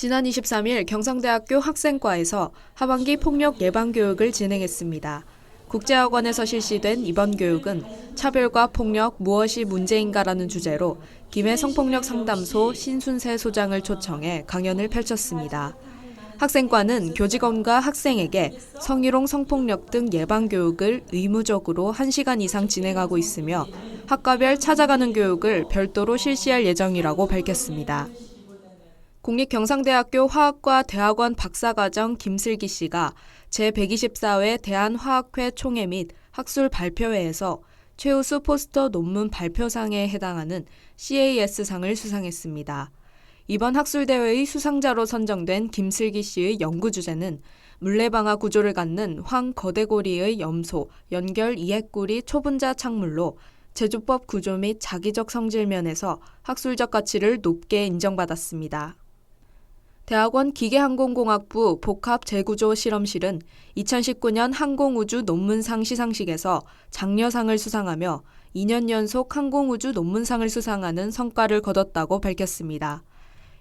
지난 23일 경상대학교 학생과에서 하반기 폭력 예방 교육을 진행했습니다. 국제학원에서 실시된 이번 교육은 차별과 폭력 무엇이 문제인가라는 주제로 김해 성폭력 상담소 신순세 소장을 초청해 강연을 펼쳤습니다. 학생과는 교직원과 학생에게 성희롱 성폭력 등 예방 교육을 의무적으로 1시간 이상 진행하고 있으며 학과별 찾아가는 교육을 별도로 실시할 예정이라고 밝혔습니다. 국립경상대학교 화학과 대학원 박사과정 김슬기 씨가 제124회 대한화학회 총회 및 학술 발표회에서 최우수 포스터 논문 발표상에 해당하는 CAS상을 수상했습니다. 이번 학술대회의 수상자로 선정된 김슬기 씨의 연구 주제는 물레방아 구조를 갖는 황 거대고리의 염소, 연결 이해구리 초분자 착물로 제조법 구조 및 자기적 성질 면에서 학술적 가치를 높게 인정받았습니다. 대학원 기계항공공학부 복합 재구조 실험실은 2019년 항공우주 논문상 시상식에서 장려상을 수상하며 2년 연속 항공우주 논문상을 수상하는 성과를 거뒀다고 밝혔습니다.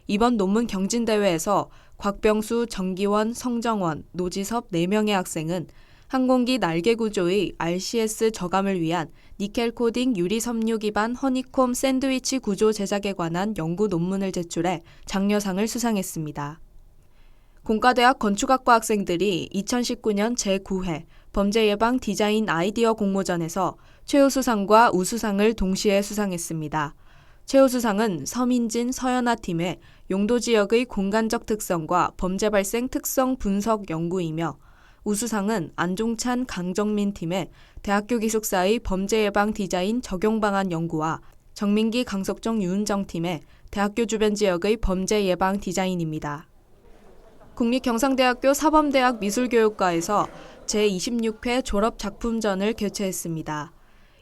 이번 논문 경진대회에서 곽병수, 정기원, 성정원, 노지섭 4명의 학생은 항공기 날개 구조의 RCS 저감을 위한 니켈 코딩 유리 섬유 기반 허니콤 샌드위치 구조 제작에 관한 연구 논문을 제출해 장려상을 수상했습니다. 공과대학 건축학과 학생들이 2019년 제9회 범죄 예방 디자인 아이디어 공모전에서 최우수상과 우수상을 동시에 수상했습니다. 최우수상은 서민진 서연아 팀의 용도 지역의 공간적 특성과 범죄 발생 특성 분석 연구이며 우수상은 안종찬 강정민 팀의 대학교 기숙사의 범죄 예방 디자인 적용 방안 연구와 정민기 강석정 유은정 팀의 대학교 주변 지역의 범죄 예방 디자인입니다. 국립경상대학교 사범대학 미술교육과에서 제26회 졸업작품전을 개최했습니다.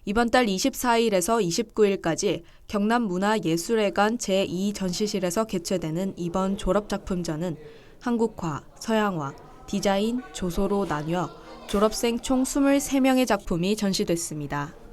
이번 달 24일에서 29일까지 경남문화예술회관 제2전시실에서 개최되는 이번 졸업작품전은 한국화, 서양화, 디자인, 조소로 나뉘어 졸업생 총 23명의 작품이 전시됐습니다.